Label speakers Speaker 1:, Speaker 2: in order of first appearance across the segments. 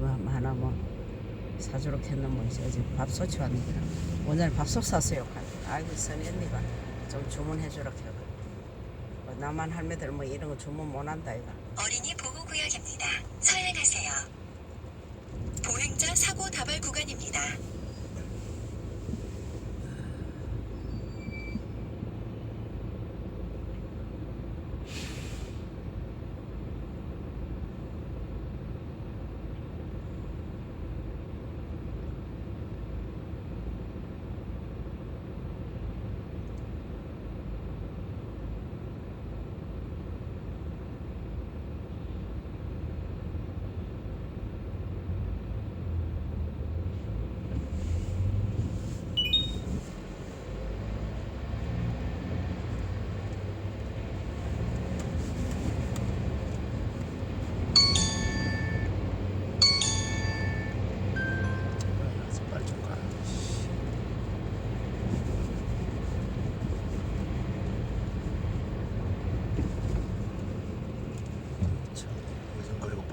Speaker 1: 그거 하나 뭐 사주로 했는 뭐 이제 어제 밥솥 왔는데 오늘 밥솥 샀어요. 아이고 선이 언니가 좀 주문해 주라 해가. 뭐 남한 할매들 뭐 이런 거 주문 못 한다 이가.
Speaker 2: 어린이 보호 구역입니다. 서행하세요. 보행자 사고 다발 구간입니다.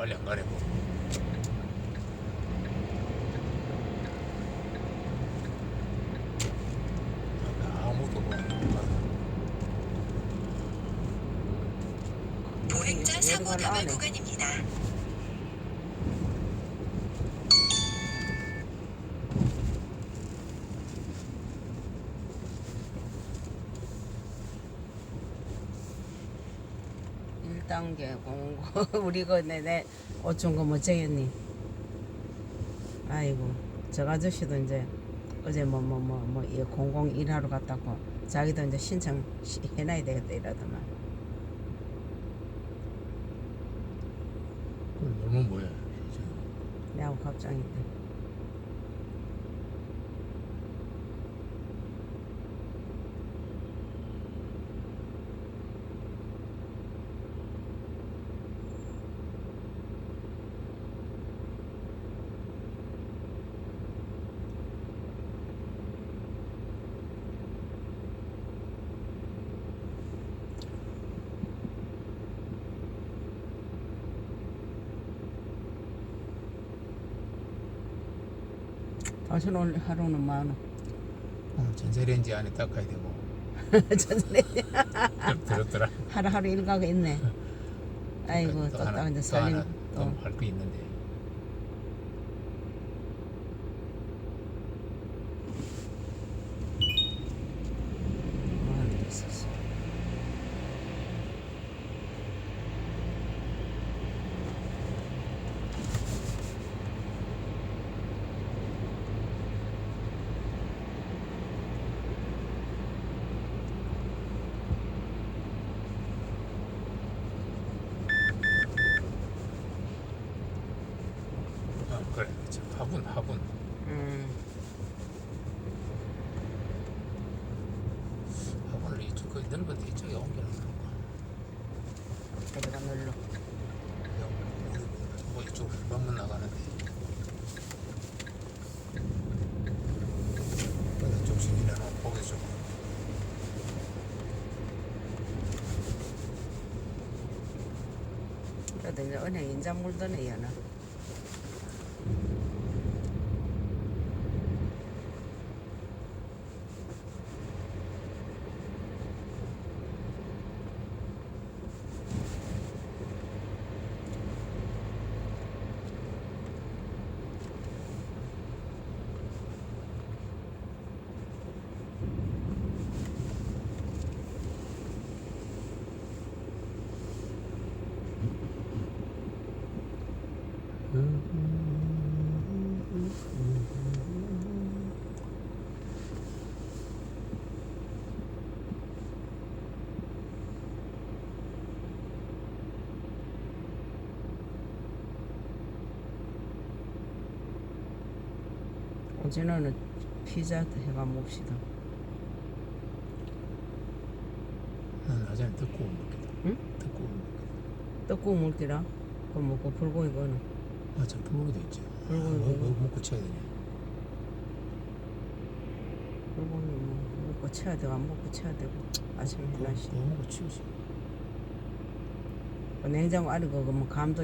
Speaker 3: 빨리 안 가네 뭐. 아무도 뭐.
Speaker 2: 보행자 사고 다발. 구간입니다.
Speaker 1: 단계 공고 우리 그 내내 어쩐 거 멋쟁이니. 아이고 저 아저씨도 이제 어제 뭐 뭐 뭐 뭐 이 공공 일하러 갔다고 자기도 이제 신청 시- 해놔야 되겠다 이러더만.
Speaker 3: 그럼 뭐야?
Speaker 1: 내하고 갑장인데. 당신 오늘 하루는 많아.
Speaker 3: 어, 전자레인지 안에 닦아야 되고.
Speaker 1: 전에
Speaker 3: 들었더라.
Speaker 1: 하루하루 일가가 있네. 아이고
Speaker 3: 또
Speaker 1: 또
Speaker 3: 하나,
Speaker 1: 딱 이제
Speaker 3: 또
Speaker 1: 살림
Speaker 3: 하나
Speaker 1: 또
Speaker 3: 또할거 있는데.
Speaker 1: 뭐 하는 게 있었어.
Speaker 3: 저 화분, 화분.
Speaker 1: 음.
Speaker 3: 화분을 이쪽 그 넓은 데 이쪽에 옮겨놓는
Speaker 1: 어디가 놀러.
Speaker 3: 뭐 이쪽 방문 나가는데.
Speaker 1: 그래도 이제 은행 인장 물더네 얘는. 어제는 피자 해가 봅시다.
Speaker 3: 난 낮에는 듣고 먹겠다.
Speaker 1: 응?
Speaker 3: 듣고 먹겠다.
Speaker 1: 떡국 물기라. 그거 먹고 불고기 거는.
Speaker 3: 아, 참 불고기도 있지. 아,
Speaker 1: 불고기
Speaker 3: 뭐,
Speaker 1: 먹어.
Speaker 3: 뭐 먹고 쳐야 되냐.
Speaker 1: 불고기 뭐 먹고 쳐야 되고 안 먹고 쳐야 되고 아침에
Speaker 3: 뭐,
Speaker 1: 하나씩.
Speaker 3: 뭐 먹고 치우지.
Speaker 1: 그 냉장고 안에 그뭐 감도